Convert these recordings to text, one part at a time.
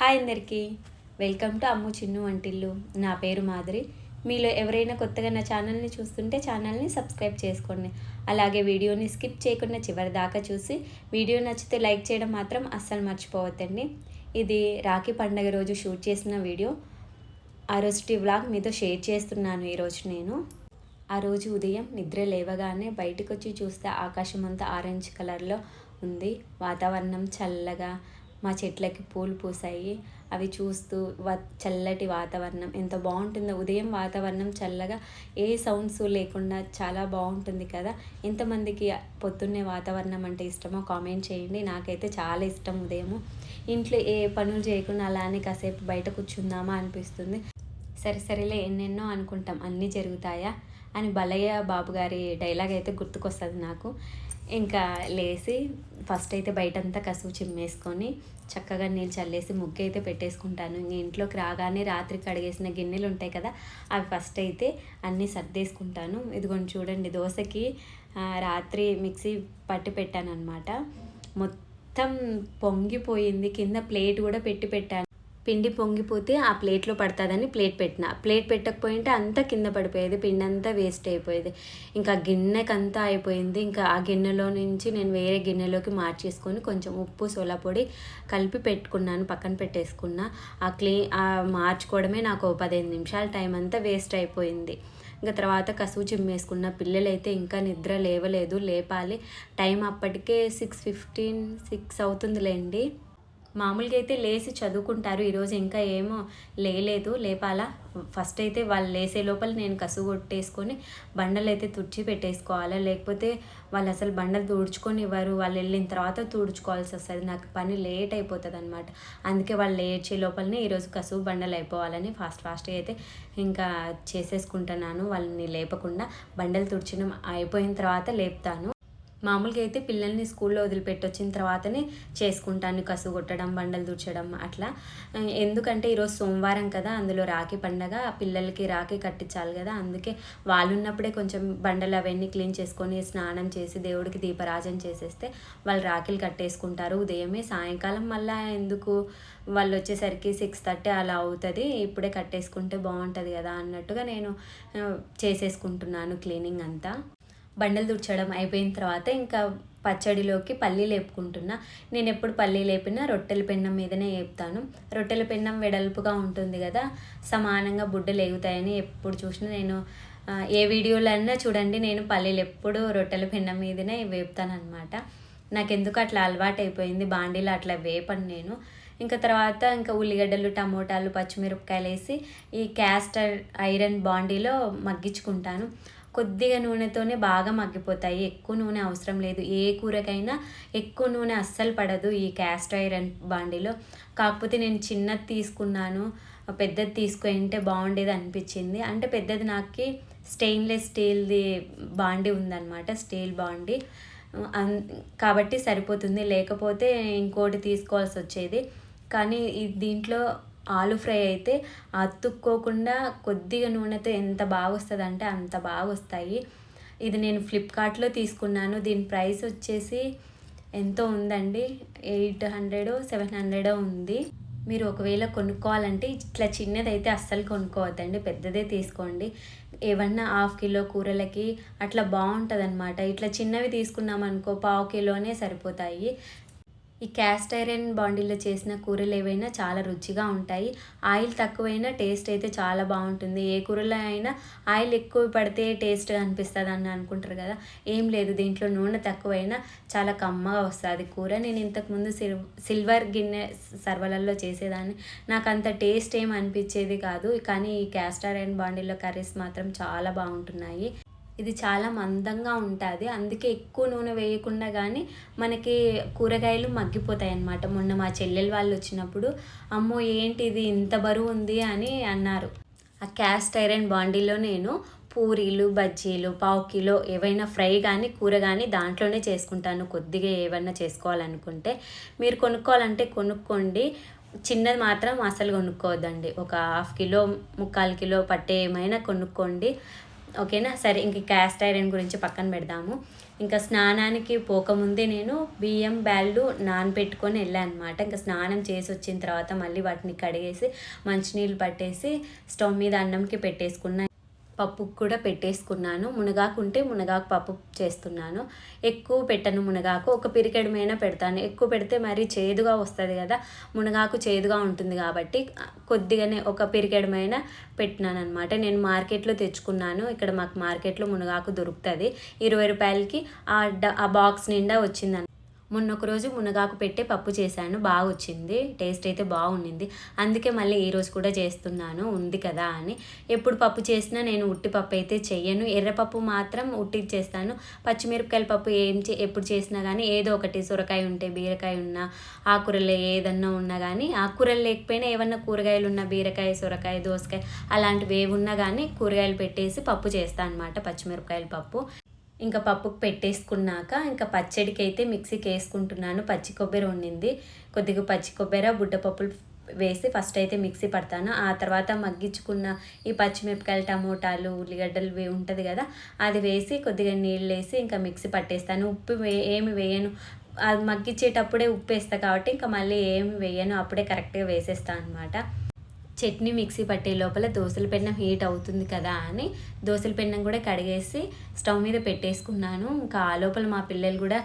Hi అందరికీ. Welcome to అమ్ము చిన్ను వంటిల్లు. నా పేరు మాధురి. మీలో ఎవరైనా కొత్తగా నా ఛానల్ని చూస్తుంటే ఛానల్ని సబ్స్క్రైబ్ చేసుకోండి. అలాగే వీడియోని స్కిప్ చేయకుండా చివరి దాకా చూసి వీడియో నచ్చితే లైక్ చేయడం మాత్రం అస్సలు మర్చిపోవద్దండి. ఇది రాఖీ పండగ రోజు షూట్ చేసిన వీడియో. ఆ రోజు వ్లాగ్ మీతో షేర్ చేస్తున్నాను ఈరోజు నేను. ఆ రోజు ఉదయం నిద్ర లేవగానే బయటకు వచ్చి చూస్తే ఆకాశం అంతా ఆరెంజ్ కలర్లో ఉంది. వాతావరణం చల్లగా మా చెట్లకి పూలు పూసాయి. అవి చూస్తూ వ చల్లటి వాతావరణం. ఎంత బాగుంటుందో ఉదయం వాతావరణం చల్లగా ఏ సౌండ్స్ లేకుండా చాలా బాగుంటుంది కదా. ఎంతమందికి పొద్దున్నే వాతావరణం అంటే ఇష్టమో కామెంట్ చేయండి. నాకైతే చాలా ఇష్టం ఉదయము. ఇంట్లో ఏ పనులు చేయకుండా అలానే కాసేపు బయట కూర్చుందామా అనిపిస్తుంది. సరే సరేలే ఎన్నెన్నో అనుకుంటాం. అన్నీ జరుగుతాయా? అని బలయ్య బాబు గారి డైలాగ్ అయితే గుర్తుకొస్తుంది నాకు. ఇంకా లేచి ఫస్ట్ అయితే బయటంతా కసువు చిమ్మేసుకొని చక్కగా నీళ్ళు చల్లేసి ముగ్గు అయితే పెట్టేసుకుంటాను. ఇంక ఇంట్లోకి రాగానే రాత్రి కడిగేసిన గిన్నెలు ఉంటాయి కదా అవి ఫస్ట్ అయితే అన్నీ సర్దేసుకుంటాను. ఇదిగోండి చూడండి దోశకి రాత్రి మిక్సీ పట్టి పెట్టాను అనమాట మొత్తం పొంగిపోయింది కింద ప్లేట్ కూడా పెట్టి పెట్టాను. పిండి పొంగిపోతే ఆ ప్లేట్లో పడుతుందని ప్లేట్ పెట్టిన. ప్లేట్ పెట్టకపోయింటే అంతా కింద పడిపోయేది పిండి అంతా వేస్ట్ అయిపోయేది. ఇంకా గిన్నెకంతా అయిపోయింది. ఇంకా ఆ గిన్నెలో నుంచి నేను వేరే గిన్నెలోకి మార్చేసుకొని కొంచెం ఉప్పు సోలా పొడి కలిపి పెట్టుకున్నాను పక్కన పెట్టేసుకున్నా. ఆ క్లీ ఆ మార్చుకోవడమే నాకు పదిహేను నిమిషాల టైం అంతా వేస్ట్ అయిపోయింది. ఇంకా తర్వాత కసువు చిమ్మేసుకున్న పిల్లలైతే ఇంకా నిద్ర లేవలేదు. లేపాలి. టైం అప్పటికే సిక్స్ ఫిఫ్టీన్ సిక్స్ అవుతుందిలేండి. మామూలుగా అయితే లేచి చదువుకుంటారు. ఈరోజు ఇంకా ఏమో లేలేదు. లేపాలా? ఫస్ట్ అయితే వాళ్ళు లేసే లోపల నేను కసు కొట్టేసుకొని బండలు అయితే తుడిచి పెట్టేసుకోవాలి? లేకపోతే వాళ్ళు అసలు బండలు తుడుచుకొని ఇవ్వరు వాళ్ళు వెళ్ళిన తర్వాత తుడుచుకోవాల్సి వస్తుంది. నాకు పని లేట్ అయిపోతుంది అనమాట అందుకే వాళ్ళు లేచే లోపలనే ఈరోజు కసువు బండలు అయిపోవాలని ఫాస్ట్ ఫాస్ట్గా అయితే ఇంకా చేసేసుకుంటున్నాను. వాళ్ళని లేపకుండా బండలు తుడిచడం అయిపోయిన తర్వాత లేపుతాను. మామూలుగా అయితే పిల్లల్ని స్కూల్లో వదిలిపెట్టి వచ్చిన తర్వాతనే చేసుకుంటాను. కసు కొట్టడం బండలు దూర్చడం అట్లా. ఎందుకంటే ఈరోజు సోమవారం కదా అందులో రాఖీ పండగ పిల్లలకి రాఖీ కట్టించాలి కదా అందుకే వాళ్ళు ఉన్నప్పుడే కొంచెం బండలు అవన్నీ క్లీన్ చేసుకొని స్నానం చేసి దేవుడికి దీపరాజన చేసేస్తే వాళ్ళు రాఖీలు కట్టేసుకుంటారు. ఉదయమే సాయంకాలం మళ్ళీ ఎందుకు? వాళ్ళు వచ్చేసరికి సిక్స్ థర్టీ అలా అవుతుంది. ఇప్పుడే కట్టేసుకుంటే బాగుంటుంది కదా అన్నట్టుగా నేను చేసేసుకుంటున్నాను క్లీనింగ్ అంతా. బండలు తుడచడం అయిపోయిన తర్వాత ఇంకా పచ్చడిలోకి పల్లి లేపుకుంటున్నా. నేను ఎప్పుడు పల్లి లేపినా రొట్టెల పెన్నం మీదనే వేపుతాను రొట్టెల పెన్నం వెడల్పుగా ఉంటుంది కదా సమానంగా బుడ్డలు ఎగుతాయని ఎప్పుడు చూసినా నేను ఏ వీడియోలన్నా చూడండి నేను పల్లీలు ఎప్పుడు రొట్టెల పెన్నం మీదనే వేపుతాను అనమాట నాకు ఎందుకు అట్లా అలవాటు అయిపోయింది బాండీలో అట్లా వేపను నేను. ఇంకా తర్వాత ఇంకా ఉల్లిగడ్డలు టమోటాలు పచ్చిమిరపకాయలు వేసి ఈ క్యాస్టర్ ఐరన్ బాండీలో మగ్గించుకుంటాను. కొద్దిగా నూనెతోనే బాగా మగ్గిపోతాయి. ఎక్కువ నూనె అవసరం లేదు. ఏ కూరకైనా ఎక్కువ నూనె అస్సలు పడదు ఈ క్యాస్ట్ ఐరన్ బాండీలో. కాకపోతే నేను చిన్నది తీసుకున్నాను. పెద్దది తీసుకుంటే బాగుండేది అనిపించింది. అంటే పెద్దది నాకు స్టెయిన్లెస్ స్టీల్ది బాండీ ఉందన్నమాట. స్టీల్ బాండీ. కాబట్టి సరిపోతుంది. లేకపోతే ఇంకోటి తీసుకోవాల్సి వచ్చేది. కానీ దీంట్లో ఆలు ఫ్రై అయితే అతుక్కోకుండా కొద్దిగా నూనెతో ఎంత బాగా వస్తుంది అంటే అంత బాగా వస్తాయి ఇది నేను ఫ్లిప్కార్ట్లో తీసుకున్నాను. దీని ప్రైస్ వచ్చేసి ఎంతో ఉందండి. ఎయిట్ హండ్రెడ్ సెవెన్ హండ్రెడ్ ఉంది. మీరు ఒకవేళ కొనుక్కోవాలంటే ఇట్లా చిన్నదైతే అస్సలు కొనుక్కోవద్దండి. పెద్దదే తీసుకోండి. ఏమన్నా హాఫ్ కిలో కూరలకి అట్లా బాగుంటుంది అనమాట ఇట్లా చిన్నవి తీసుకున్నాం అనుకో పావు కిలోనే సరిపోతాయి. ఈ క్యాస్ట్ ఐరన్ బాండీలో చేసిన కూరలు ఏవైనా చాలా రుచిగా ఉంటాయి. ఆయిల్ తక్కువైనా టేస్ట్ అయితే చాలా బాగుంటుంది. ఏ కూరలో అయినా ఆయిల్ ఎక్కువ పడితే టేస్ట్గా అనిపిస్తుంది అని అనుకుంటారు కదా. ఏం లేదు దీంట్లో నూనె తక్కువైనా చాలా కమ్మగా వస్తుంది కూర. నేను ఇంతకుముందు సిల్వర్ గిన్నె సర్వలల్లో చేసేదాన్ని. నాకు అంత టేస్ట్ ఏం అనిపించేది కాదు. కానీ ఈ క్యాస్ట్ ఐరన్ బాండీలో కర్రీస్ మాత్రం చాలా బాగుంటున్నాయి. ఇది చాలా మందంగా ఉంటుంది. అందుకే ఎక్కువ నూనె వేయకుండా కానీ మనకి కూరగాయలు మగ్గిపోతాయి అన్నమాట మొన్న మా చెల్లెలు వాళ్ళు వచ్చినప్పుడు అమ్మో ఏంటి ఇది? ఇంత బరువు ఉంది అని అన్నారు. ఆ క్యాస్ట్ ఐరన్ బాండీలో నేను పూరీలు బజ్జీలు పావు కిలో ఏవైనా ఫ్రై కానీ కూర కానీ దాంట్లోనే చేసుకుంటాను. కొద్దిగా ఏవైనా చేసుకోవాలనుకుంటే. మీరు కొనుక్కోవాలంటే కొనుక్కోండి. చిన్నది మాత్రం అసలు కొనుక్కోవద్దండి. ఒక హాఫ్ కిలో ముక్కాలు కిలో పట్టే ఏమైనా కొనుక్కోండి. ఓకేనా? సరే ఇంక క్యాస్ట్ ఐరన్ గురించి పక్కన పెడదాము. ఇంకా స్నానానికి పోకముందే నేను బియ్యం బ్యాళ్ళు నానబెట్టుకొని వెళ్ళాను అనమాట ఇంకా స్నానం చేసి వచ్చిన తర్వాత మళ్ళీ వాటిని కడిగేసి మంచినీళ్ళు పట్టేసి స్టవ్ మీద అన్నంకి పెట్టేసుకున్నాను పప్పు కూడా పెట్టేసుకున్నాను. మునగాకు ఉంటే మునగాకు పప్పు చేస్తున్నాను. ఎక్కువ పెట్టను మునగాకు. ఒక పిరికెడమైనా పెడతాను. ఎక్కువ పెడితే మరీ చేదుగా వస్తుంది కదా. మునగాకు చేదుగా ఉంటుంది కాబట్టి కొద్దిగానే ఒక పిరికెడమైనా పెట్టినాను అనమాట నేను మార్కెట్లో తెచ్చుకున్నాను. ఇక్కడ మాకు మార్కెట్లో మునగాకు దొరుకుతుంది. ఇరవై రూపాయలకి ఆ డ ఆ బాక్స్ నిండా వచ్చిందని మొన్న ఒక రోజు మునగాకు పెట్టే పప్పు చేశాను బాగా వచ్చింది టేస్ట్ అయితే బాగుండింది. అందుకే మళ్ళీ ఈ రోజు కూడా చేస్తున్నాను ఉంది కదా అని. ఎప్పుడు పప్పు చేసినా నేను ఉట్టి పప్పు అయితే చెయ్యను. ఎర్రపప్పు మాత్రం ఉట్టి చేస్తాను. పచ్చిమిరపకాయల పప్పు ఏం చే ఎప్పుడు చేసినా కానీ ఏదో ఒకటి సొరకాయ ఉంటే బీరకాయ ఉన్నా ఆకుకూరలు ఏదన్నా ఉన్నా కానీ ఆకుకూరలు లేకపోయినా ఏమన్నా కూరగాయలు ఉన్నా బీరకాయ సొరకాయ దోసకాయ అలాంటివి ఏవి ఉన్నా కానీ కూరగాయలు పెట్టేసి పప్పు చేస్తాను అనమాట పచ్చిమిరపకాయల పప్పు. ఇంకా పప్పుకు పెట్టేసుకున్నాక ఇంకా పచ్చడికి అయితే మిక్సీకి వేసుకుంటున్నాను పచ్చి కొబ్బరి ఉండింది కొద్దిగా పచ్చి కొబ్బరి బుడ్డపప్పులు వేసి ఫస్ట్ అయితే మిక్సీ పడతాను. ఆ తర్వాత మగ్గించుకున్న ఈ పచ్చిమిరపకాయలు టమోటాలు ఉల్లిగడ్డలు వే ఉంటుంది కదా అది వేసి కొద్దిగా నీళ్ళు వేసి ఇంకా మిక్సీ పట్టేస్తాను. ఉప్పు వే ఏమి వేయను. అది మగ్గించేటప్పుడే ఉప్పు వేస్తాను కాబట్టి ఇంకా మళ్ళీ ఏమి వేయను. అప్పుడే కరెక్ట్గా వేసేస్తాను అనమాట చట్నీ మిక్సీ పట్టే లోపల దోశల పెన్నం హీట్ అవుతుంది కదా అని దోశల పెన్నం కూడా కడిగేసి స్టవ్ మీద పెట్టేసుకున్నాను. ఇంకా ఆ లోపల మా పిల్లలు కూడా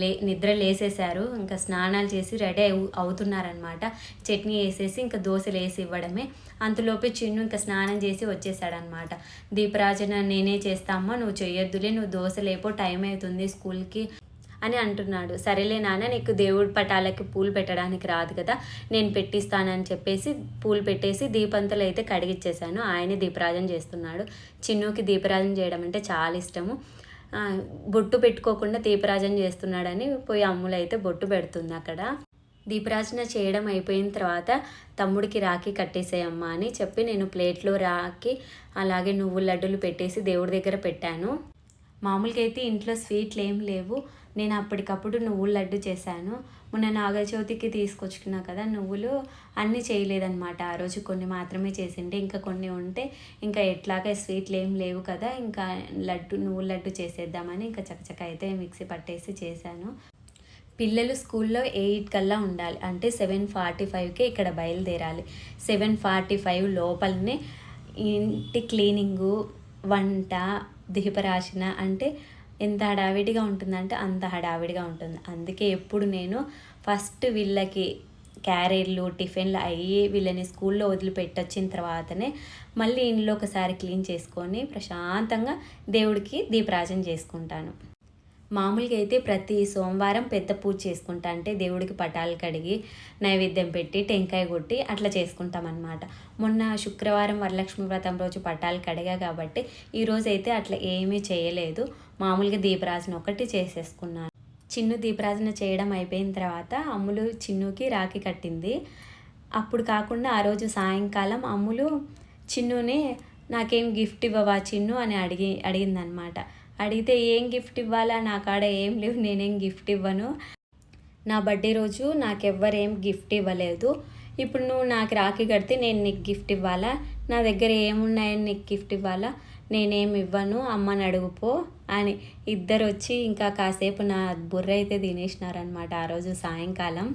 లే నిద్ర లేసేశారు. ఇంకా స్నానాలు చేసి రెడీ అవు అవుతున్నారనమాట చట్నీ వేసేసి ఇంకా దోశలు వేసి ఇవ్వడమే. అంతలోపే చిన్ను ఇంకా స్నానం చేసి వచ్చేసాడనమాట దీపరాజన నేనే చేస్తామ్మా నువ్వు చేయొద్దులే నువ్వు దోశ లేపో టైం అవుతుంది స్కూల్కి. అని అంటున్నాడు. సరేలే నాన్న నీకు దేవుడి పటాలకి పూలు పెట్టడానికి రాదు కదా నేను పెట్టిస్తానని చెప్పేసి పూలు పెట్టేసి దీపంతులు అయితే కడిగిచ్చేసాను ఆయనే దీపరాజన చేస్తున్నాడు. చిన్నుకి దీపరాజన చేయడం అంటే చాలా ఇష్టము. బొట్టు పెట్టుకోకుండా దీపరాజన చేస్తున్నాడని పోయి అమ్ములు అయితే బొట్టు పెడుతుంది అక్కడ. దీపరాజన చేయడం అయిపోయిన తర్వాత తమ్ముడికి రాఖీ కట్టేసేయమ్మా అని చెప్పి నేను ప్లేట్లో రాఖీ అలాగే నువ్వు లడ్డూలు పెట్టేసి దేవుడి దగ్గర పెట్టాను. మామూలుగా అయితే ఇంట్లో స్వీట్లు ఏం లేవు. నేను అప్పటికప్పుడు నువ్వులు లడ్డు చేశాను. మొన్న నాగచవితికి తీసుకొచ్చుకున్నా కదా నువ్వులు అన్నీ చేయలేదన్నమాట. ఆ రోజు కొన్ని మాత్రమే చేసిండే ఇంకా కొన్ని ఉంటే ఇంకా ఎట్లాగా స్వీట్లు ఏం లేవు కదా ఇంకా లడ్డు నువ్వుల లడ్డు చేసేద్దామని ఇంకా చకచక అయితే మిక్సీ పట్టేసి చేశాను. పిల్లలు స్కూల్లో ఎయిట్ కల్లా ఉండాలి. అంటే సెవెన్ ఫార్టీ ఫైవ్కే ఇక్కడ బయలుదేరాలి. సెవెన్ ఫార్టీ ఫైవ్ లోపలనే ఇంటి క్లీనింగు వంట దీపరాశన అంటే ఎంత హడావిడిగా ఉంటుందంటే అంత హడావిడిగా ఉంటుంది. అందుకే ఎప్పుడు నేను ఫస్ట్ వీళ్ళకి క్యారియర్లు టిఫిన్లు అయ్యి వీళ్ళని స్కూల్లో వదిలిపెట్టొచ్చిన తర్వాతనే మళ్ళీ ఇంట్లో ఒకసారి క్లీన్ చేసుకొని ప్రశాంతంగా దేవుడికి దీపరాజన చేసుకుంటాను. మామూలుగా అయితే ప్రతి సోమవారం పెద్ద పూజ చేసుకుంటా అంటే దేవుడికి పటాలు కడిగి నైవేద్యం పెట్టి టెంకాయ కొట్టి అట్లా చేసుకుంటాం అనమాట మొన్న శుక్రవారం వరలక్ష్మి వ్రతం రోజు పటాలు కడిగా కాబట్టి ఈరోజు అయితే అట్లా ఏమీ చేయలేదు. మామూలుగా దీపరాజన ఒకటి చేసేసుకున్నాను. చిన్ను దీపరాజన చేయడం అయిపోయిన తర్వాత అమ్ములు చిన్నుకి రాఖీ కట్టింది. అప్పుడు కాకుండా ఆ రోజు సాయంకాలం అమ్ములు చిన్నుని నాకేం గిఫ్ట్ ఇవ్వవా చిన్ను అని అడిగి అడిగిందనమాట అడిగితే ఏం గిఫ్ట్ ఇవ్వాలా? నా కాడ ఏం లేవు నేనేం గిఫ్ట్ ఇవ్వను. నా బర్త్డే రోజు నాకెవ్వరేం గిఫ్ట్ ఇవ్వలేదు. ఇప్పుడు నువ్వు నాకు రాఖీ కడితే నేను నీకు గిఫ్ట్ ఇవ్వాలా? నా దగ్గర ఏమున్నాయని నీకు గిఫ్ట్ ఇవ్వాలా? నేనేం ఇవ్వను అమ్మని అడుగుపో అని ఇద్దరు వచ్చి ఇంకా కాసేపు నా బుర్ర అయితే తినేసినారనమాట ఆ రోజు సాయంకాలం.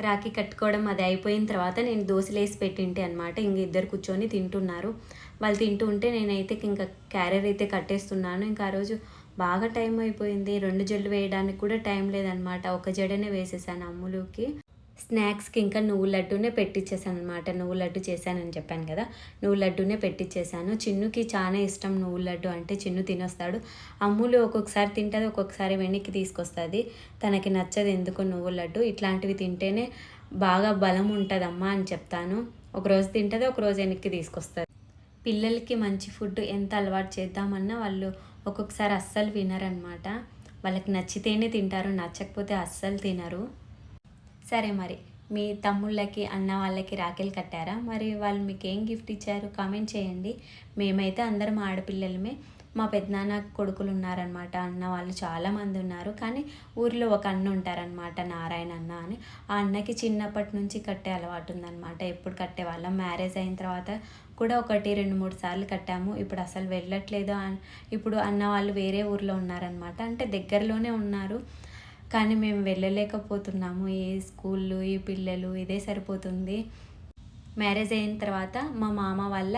రాఖీ కట్టుకోవడం అది అయిపోయిన తర్వాత నేను దోసలు వేసి పెట్టింటి అనమాట ఇంక ఇద్దరు కూర్చొని తింటున్నారు. వాళ్ళు తింటూ ఉంటే నేనైతే ఇంకా క్యారియర్ అయితే కట్టేస్తున్నాను. ఇంకా ఆ రోజు బాగా టైం అయిపోయింది. రెండు జల్లు వేయడానికి కూడా టైం లేదనమాట. ఒక జడనే వేసేసాను అమ్ములుకి. స్నాక్స్కి ఇంకా నువ్వు లడ్డూనే పెట్టించేసాను అనమాట నువ్వు లడ్డు చేశానని చెప్పాను కదా. నువ్వు లడ్డూనే పెట్టించేసాను చిన్నుకి చాలా ఇష్టం నువ్వు లడ్డు అంటే చిన్ను తినొస్తాడు. అమ్ములు ఒక్కొక్కసారి తింటుంది ఒక్కొక్కసారి వెనక్కి తీసుకొస్తుంది. తనకి నచ్చదు ఎందుకు నువ్వు లడ్డు? ఇట్లాంటివి తింటేనే బాగా బలం ఉంటుందమ్మా అని చెప్తాను. ఒకరోజు తింటుంది ఒకరోజు వెనక్కి తీసుకొస్తుంది. పిల్లలకి మంచి ఫుడ్ ఎంత అలవాటు చేద్దామన్నా వాళ్ళు ఒక్కొక్కసారి అస్సలు వినరనమాట. వాళ్ళకి నచ్చితేనే తింటారు నచ్చకపోతే అస్సలు తినరు. సరే మరి మీ తమ్ముళ్ళకి అన్న వాళ్ళకి రాఖీలు కట్టారా? మరి వాళ్ళు మీకు ఏం గిఫ్ట్ ఇచ్చారు? కామెంట్ చేయండి. మేమైతే అందరం ఆడపిల్లలమే. మా పెద్దనాన్న కొడుకులు ఉన్నారనమాట. అన్న వాళ్ళు చాలామంది ఉన్నారు. కానీ ఊర్లో ఒక అన్న ఉంటారనమాట నారాయణ అన్న అని. ఆ అన్నకి చిన్నప్పటి నుంచి కట్టే అలవాటు ఉందనమాట. ఎప్పుడు కట్టేవాళ్ళం. మ్యారేజ్ అయిన తర్వాత కూడా ఒకటి రెండు మూడు సార్లు కట్టాము. ఇప్పుడు అసలు వెళ్ళట్లేదు ఇప్పుడు అన్న వాళ్ళు వేరే ఊర్లో ఉన్నారనమాట అంటే దగ్గరలోనే ఉన్నారు. కానీ మేము వెళ్ళలేకపోతున్నాము. ఈ స్కూళ్ళు ఈ పిల్లలు ఇదే సరిపోతుంది. మ్యారేజ్ అయిన తర్వాత మా మామ వాళ్ళ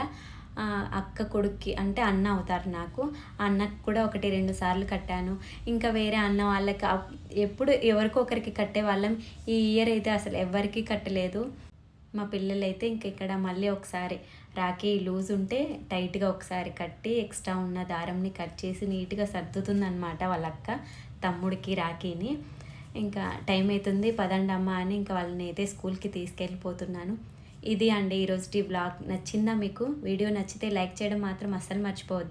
అక్క కొడుక్కి అంటే అన్న అవుతారు నాకు. అన్నకు కూడా ఒకటి రెండు సార్లు కట్టాను. ఇంకా వేరే అన్న వాళ్ళకి ఎప్పుడు ఎవరికో ఒకరికి కట్టే వాళ్ళం ఈ ఇయర్ అయితే అసలు ఎవరికీ కట్టలేదు. మా పిల్లలైతే ఇంక ఇక్కడ మళ్ళీ ఒకసారి రాఖీ లూజ్ ఉంటే టైట్గా ఒకసారి కట్టి ఎక్స్ట్రా ఉన్న దారంని కట్ చేసి నీట్గా సర్దుతుందనమాట వాళ్ళ అక్క తమ్ముడికి రాఖీని. ఇంకా టైం అవుతుంది పదండి అమ్మ అని ఇంకా వాళ్ళని అయితే స్కూల్కి తీసుకెళ్ళిపోతున్నాను. ఇది అండి ఈరోజు బ్లాగ్ నచ్చిందా మీకు? వీడియో నచ్చితే లైక్ చేయడం మాత్రం అస్సలు మర్చిపోవద్దు